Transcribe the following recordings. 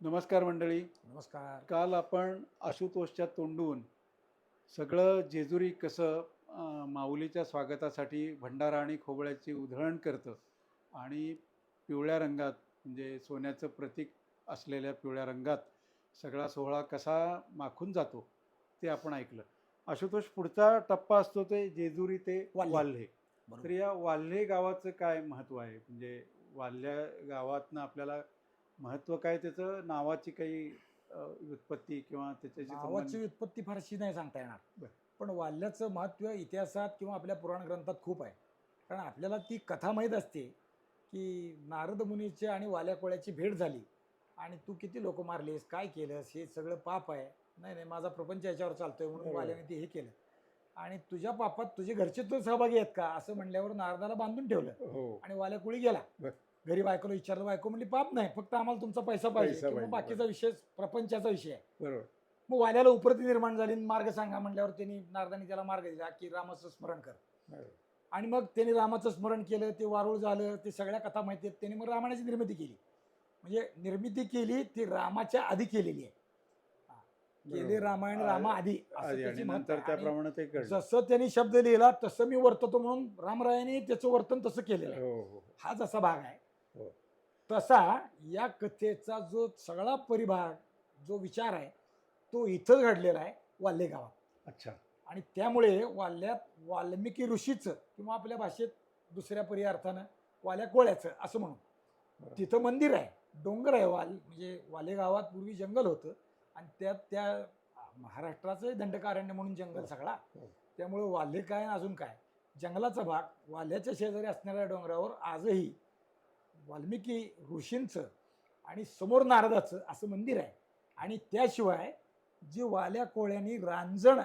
नमस्कार मंडळी. नमस्कार. काल आपण आशुतोषच्या तोंडून सगळं जेजुरी कसं माऊलीच्या स्वागतासाठी भंडारा आणि खोबळ्याची उधळण करतं आणि पिवळ्या रंगात म्हणजे सोन्याचं प्रतीक असलेल्या पिवळ्या रंगात सगळा सोहळा कसा माखून जातो ते आपण ऐकलं. आशुतोष पुढचा टप्पा असतो ते जेजुरी ते वाल्हे. तर. या वाल्हे गावाचं काय महत्त्व आहे? म्हणजे वाल्ह्या गावातनं आपल्याला महत्त्व काय त्याचं? नावाची काही व्युत्पत्ती किंवा त्याच्याशी नावाची व्युत्पत्ती फारशी नाही सांगता येणार. बरं. पण वाल्याचं महत्त्व इतिहासात किंवा आपल्या पुराण ग्रंथात खूप आहे. कारण आपल्याला ती कथा माहीत असते की नारद मुनीची आणि वाल्या कोळ्याची भेट झाली. आणि तू किती लोक मारलेस? काय केलंस? हे सगळं पाप आहे. नाही नाही माझा प्रपंच याच्यावर चालतोय म्हणून बरोबर. वाल्याने ते हे केलं. आणि तुझ्या पापात तुझे घरचे तर सहभागी आहेत का? असं म्हणल्यावर नारदाला बांधून ठेवलं. हो. आणि वाल्या कुळी गेला. बर. घरी बायकोला विचारलं बायको म्हणली पाप नाही फक्त आम्हाला तुमचा पैसा पाहिजे. पैसा किंवा पाहिजे, बाकीचा विषय प्रपंचाचा विषय आहे. बरोबर. मग वाल्याला उपरती निर्माण झाली आणि मार्ग सांगा म्हटल्यावर त्यांनी नारदानी त्याला मार्ग दिला की रामाचं स्मरण कर. बरोबर. आणि मग त्यांनी रामाचं स्मरण केलं ते वारुळ झालं ते सगळ्या कथा माहिती आहेत. त्यांनी मग रामायणाची निर्मिती केली. म्हणजे निर्मिती केली ती रामाच्या आधी केलेली आहे. हा. गेले बरोबर. रामायण आ- रामा आधी. असं आधी त्याची आणि महत्त्व नंतर आहे. आणि त्याप्रमाणे ते घडलं. जसं त्यांनी शब्द लिहिला तसं मी वर्ततो म्हणून रामरायाने त्याचं वर्तन तसं केलेलं आहे. हो हो हा. जसा भाग आहे. हो. तसा या कथेचा जो सगळा परिभाग जो विचार आहे तो इथंच घडलेला आहे वाल्हे गावात. अच्छा. आणि त्यामुळे वाल्यात वाल्मिकी ऋषीचं किंवा आपल्या भाषेत दुसऱ्या पर्याय अर्थानं वाल्या कोळ्याचं असं म्हणू. तिथं मंदिर आहे. डोंगर आहे वाल म्हणजे वाले गावात पूर्वी जंगल होतं आणि त्यात त्या महाराष्ट्राचं दंडकारण्य म्हणून जंगल हो. सगळा. हो. त्यामुळे वाल्हे काय अजून काय? जंगलाचा भाग वाल्याच्या शेजारी असणाऱ्या डोंगरावर आजही वाल्मिकी ऋषींचं आणि समोर नारदाचं असं मंदिर आहे. आणि त्याशिवाय जे वाल्या कोळ्यांनी रांजण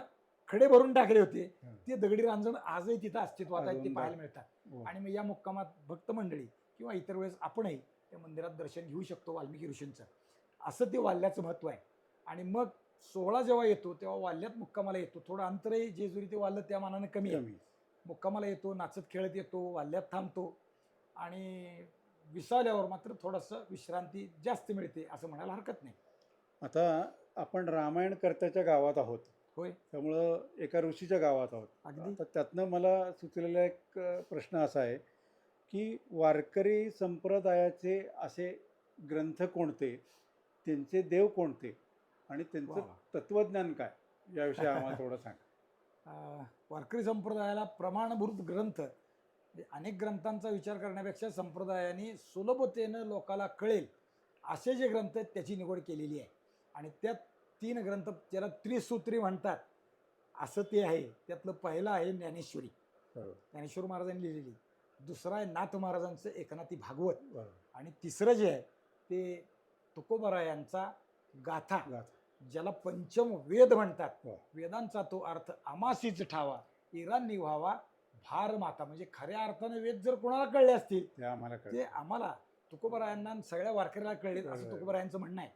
खडे भरून टाकले होते. ते दगडी रांजण आजही तिथं अस्तित्वात आहेत ते पाहायला मिळतात. हो. आणि मग या मुक्कामात भक्त मंडळी किंवा इतर वेळेस आपणही त्या मंदिरात दर्शन घेऊ शकतो वाल्मिकी ऋषींचं. असं ते वाल्याचं महत्त्व आहे. आणि मग सोहळा जेव्हा येतो तेव्हा वाल्यात मुक्कामाला येतो. थोडं अंतरही जेजुरी ते वाल्य त्या मानाने कमी आहे. कमी. मुक्कामाला येतो नाचत खेळत येतो वाल्यात थांबतो. आणि विसावल्यावर मात्र थोडंसं विश्रांती जास्त मिळते असं म्हणायला हरकत नाही. आता आपण रामायण कर्त्याच्या गावात आहोत. होय. त्यामुळं एका ऋषीच्या गावात आहोत. अगदी. आता त्यातनं मला सुचलेला एक अ, प्रश्न असा आहे की वारकरी संप्रदायाचे असे ग्रंथ कोणते? त्यांचे देव कोणते? आणि त्यांचं वा. तत्वज्ञान काय? याविषयी आम्हाला थोडं सांग. अं, वारकरी संप्रदायाला प्रमाणभूत ग्रंथ अनेक ग्रंथांचा विचार करण्यापेक्षा संप्रदायाने सुलभतेनं लोकाला कळेल असे जे ग्रंथ आहेत त्याची निवड केलेली आहे. आणि त्यात तीन ग्रंथ ज्याला त्रिसूत्री म्हणतात असं ते आहे. त्यातलं पहिलं आहे ज्ञानेश्वरी. ज्ञानेश्वर महाराजांनी लिहिलेली. दुसरं आहे नाथ महाराजांचं एकनाथी भागवत. आणि तिसरं जे आहे ते तुकोबरा यांचा गाथा. ज्याला पंचम वेद म्हणतात. वेदांचा तो अर्थ अमासीच ठावा इरांनी व्हावा भार माता म्हणजे खऱ्या अर्थाने वेद जर कोणाला कळले असतील ते आम्हाला ते आम्हाला तुकोबरायांना आणि सगळ्या वारकऱ्याला कळले असं बरोबर. तुकोबरायांचं म्हणणं आहे.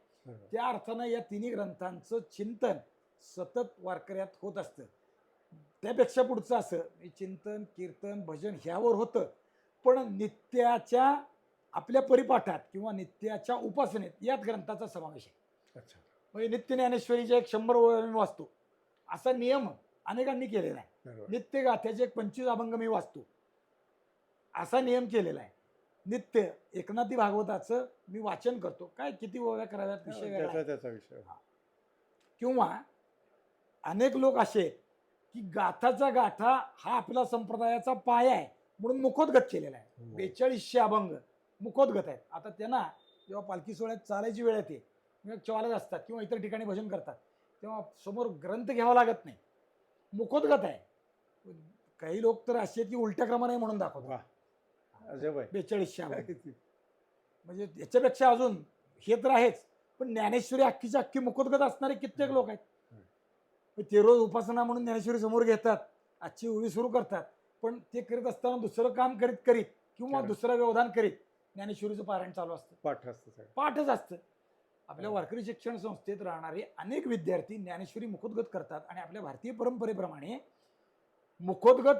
त्या अर्थानं या तिन्ही ग्रंथांचं चिंतन सतत वारकऱ्यात होत असतं. त्यापेक्षा पुढचं असं हे चिंतन कीर्तन भजन ह्यावर होतं. पण नित्याच्या आपल्या परिपाठात किंवा नित्याच्या उपासनेत यात ग्रंथाचा समावेश आहे. अच्छा. म्हणजे नित्य ज्ञानेश्वरीचे एक शंभर ओळी वाचतो. असा नियम अनेकांनी केलेला आहे. नित्य गाथ्याचे एक पंचवीस अभंग मी वाचतो. असा नियम केलेला आहे. नित्य एकनाथी भागवताचं मी वाचन करतो. काय किती ओव्या कराव्यात विषय वेगळा. आहे. त्याचा त्याचा विषय किंवा अनेक लोक असे आहेत की गाथाचा गाठा हा आपला संप्रदायाचा पाया आहे म्हणून मुखोद्गत केलेला आहे. हो. बेचाळीसशे अभंग मुखोद्गत आहेत. आता त्यांना जेव्हा पालखी सोहळ्यात चालायची वेळ येते चालत असतात किंवा इतर ठिकाणी भजन करतात तेव्हा समोर ग्रंथ घ्यावा लागत नाही. मुखोद्गत आहे. काही लोक तर असे की उलट्या क्रमाने म्हणून दाखवतात. अजब आहे बेचाळीसशे म्हणजे याच्यापेक्षा अजून हे तर आहेच. पण ज्ञानेश्वरी अख्खीच्या अख्खी मुखोद्गत असणारे कित्येक लोक आहेत. ते रोज उपासना म्हणून ज्ञानेश्वरी समोर घेतात. आजची ओळी सुरू करतात. पण ते करीत असताना दुसरं काम करीत करीत किंवा. दुसरं व्यवधान करीत ज्ञानेश्वरीचं पारायण चालू असतं. पाठ असतं पाठच असतं. आपल्या. वारकरी शिक्षण संस्थेत राहणारे अनेक विद्यार्थी ज्ञानेश्वरी मुखोद्गत करतात आणि आपल्या भारतीय परंपरेप्रमाणे मुखोद्गत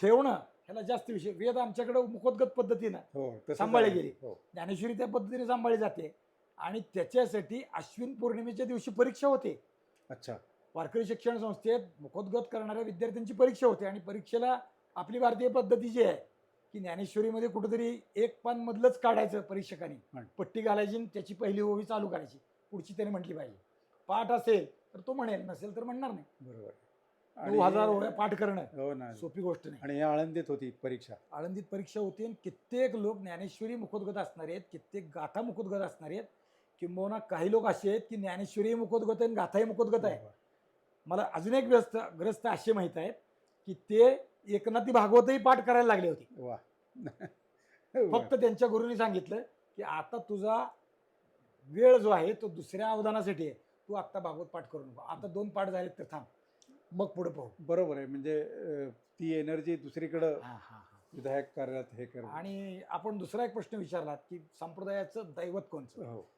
ठेवणं ह्याला जास्त विषय. वेद आमच्याकडे मुखोद्गत पद्धतीनं हो तसंच सांभाळली आहे. गेली. हो. ज्ञानेश्वरी त्या पद्धतीने सांभाळली जाते. आणि त्याच्यासाठी अश्विन पौर्णिमेच्या दिवशी परीक्षा होते. अच्छा. वारकरी शिक्षण संस्थेत मुखोद्गत करणाऱ्या विद्यार्थ्यांची परीक्षा होते. आणि परीक्षेला आपली भारतीय पद्धती जी आहे की ज्ञानेश्वरीमध्ये कुठेतरी एक पान मधलंच काढायचं परीक्षकांनी. हं. पट्टी घालायची आणि त्याची पहिली ओवी चालू करायची. पुढची त्याने म्हटली पाहिजे. पाठ असेल तर तो म्हणेल नसेल तर म्हणणार नाही. बरोबर नऊ हजार ओव्या पाठ करणं हो ना. सोपी गोष्ट नाही. आणि हे आळंदीत होती परीक्षा. आळंदीत परीक्षा होती आणि कित्येक लोक ज्ञानेश्वरी मुखोद्गत असणारे आहेत कित्येक गाथा मुखोद्गत असणारे आहेत किंबहुना काही लोक असे आहेत की ज्ञानेश्वरी मुखोद्गत आहे आणि गाथाही मुखोद्गत आहे. मला अजून एक व्यस्त ग्रस्त असे माहीत आहेत की ते एकनाथी भागवतही पाठ करायला लागले होते. वा. फक्त त्यांच्या गुरुनी सांगितलं की आता तुझा वेळ जो आहे तो दुसऱ्या अवधानासाठी आहे. तू आत्ता भागवत पाठ करू नको. आता दोन पाठ झालेत तर थांब. मग पुढे पाहू. बरोबर आहे. म्हणजे अं, ती एनर्जी दुसरीकडं हा, हा, हा. विधायक कार्यात हे कर आणि आपण दुसरा एक प्रश्न विचारलात की संप्रदायाचं दैवत कोणचं? हो.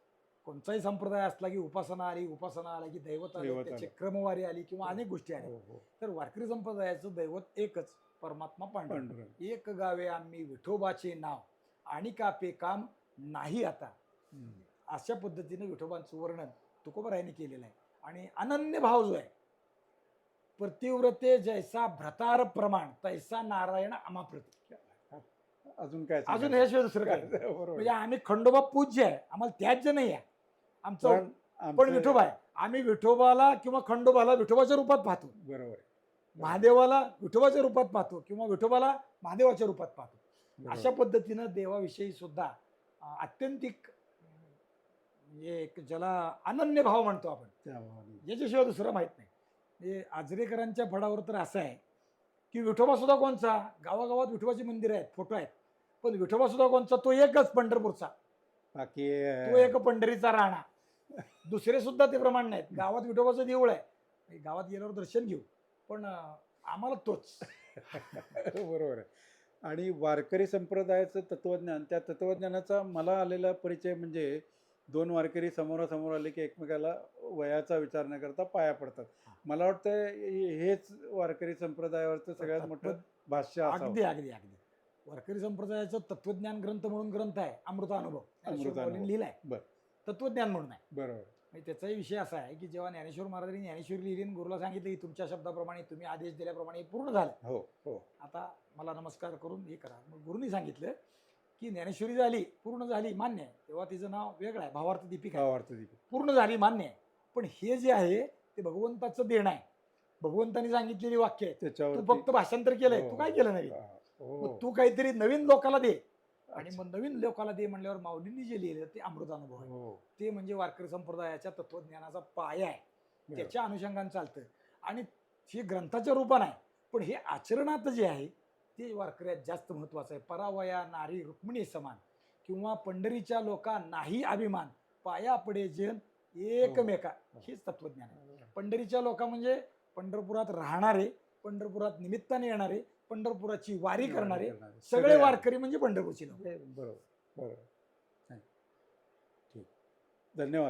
कोणताही संप्रदाय असला की उपासना आली उपासना आली की दैवत आलं दैवत त्याची. क्रमवारी आली किंवा अनेक गोष्टी आल्या. हो हो. तर वारकरी संप्रदायाचं दैवत एकच परमात्मा पांडुरंग. पांडुरंग. एक गावे आम्ही विठोबाचे नाव आणि कापे काम नाही आता. हम्म. अशा पद्धतीने विठोबांचं वर्णन तुकोबरायांनी केलेलं आहे. आणि अनन्य भाव जो आहे प्रतिव्रते जैसा भ्रतार प्रमाण तैसा नारायण अमाप्रती अजून काय अजून? ह्याशिवाय दुसरं काय? म्हणजे आम्ही खंडोबा पूज्य आहे आम्हाला त्याज्य नाही आहे. आमचं पण विठोबा आहे. आम्ही विठोबाला किंवा खंडोबाला विठोबाच्या रूपात पाहतो. बरोबर. महादेवाला विठोबाच्या रूपात पाहतो किंवा विठोबाला महादेवाच्या रूपात पाहतो. अशा पद्धतीनं देवाविषयी सुद्धा आत्यंतिक म्हणजे एक ज्याला अनन्य भाव म्हणतो आपण. याच्याशिवाय दुसरं माहीत नाही. म्हणजे आजरेकरांच्या फडावर तर असं आहे की विठोबा सुद्धा कोणचा? गावागावात विठोबाची मंदिर आहेत फोटो आहेत. पण विठोबा सुद्धा कोणचा? तो एकच पंढरपूरचा. बाकी तो एक पंढरीचा राणा. दुसरे सुद्धा ते प्रमाण नाहीत. गावात विठोबाचं देऊळ आहे. गावात गेल्यावर दर्शन घेऊ. पण आम्हाला तोच. बरोबर आहे. आणि वारकरी संप्रदायाचं तत्वज्ञान त्या तत्वज्ञानाचा मला आलेला परिचय म्हणजे दोन वारकरी समोरासमोर आले की एकमेकाला वयाचा विचार न करता पाया पडतात. मला वाटतं हेच वारकरी संप्रदायावरचं सगळ्यात मोठं भाष्य अगदी अगदी अगदी. वारकरी संप्रदायाचं तत्वज्ञान ग्रंथ म्हणून ग्रंथ आहे अमृतानुभव. माऊलींनी लिहिलाय. बरं. तत्वज्ञान म्हणून आहे. बरोबर. म्हणजे त्याचाही विषय असा आहे की जेव्हा ज्ञानेश्वर महाराजांनी ज्ञानेश्वरी लिहिली आणि गुरुला सांगितलं की तुमच्या शब्दाप्रमाणे तुम्ही आदेश दिल्याप्रमाणे पूर्ण झालं. हो हो. आता मला नमस्कार करून हे करा. मग गुरुनी सांगितलं की ज्ञानेश्वरी झाली पूर्ण झाली मान्य आहे. तेव्हा तिचं नाव वेगळं आहे भावार्थ दीपिका आहे. भावार्थ दीपिका. पूर्ण झाली मान्य आहे. पण हे जे आहे ते भगवंताचं देणं आहे. भगवंतानी सांगितलेली वाक्य आहेत तू त्याच्यावरती फक्त भाषांतर केलंय हो, तू काय केलं नाही? हो मग तू काहीतरी नवीन लोकाला दे. आणि. मग नवीन लोकाला दे म्हणल्यावर माऊलींनी जे लिहिलं ते अमृतानुभव आहे. हो. ते म्हणजे वारकरी संप्रदायाच्या तत्वज्ञानाचा पाया आहे. त्याच्या अनुषंगाने चालतं आणि हे ग्रंथाच्या रूपानं आहे. पण हे आचरणात जे आहे ते वारकऱ्यात जास्त महत्वाचं आहे. परावया नारी रुक्मिणी समान किंवा पंढरीच्या लोका नाही अभिमान पाया पडे जन एकमेका. हो. हेच तत्वज्ञान आहे. पंढरीच्या लोका म्हणजे पंढरपुरात राहणारे पंढरपुरात निमित्ताने येणारे पंढरपुराची वारी करणारे सगळे. वारकरी म्हणजे पंढरपूरची लोक. बरोबर बरोबर. ठीक. धन्यवाद.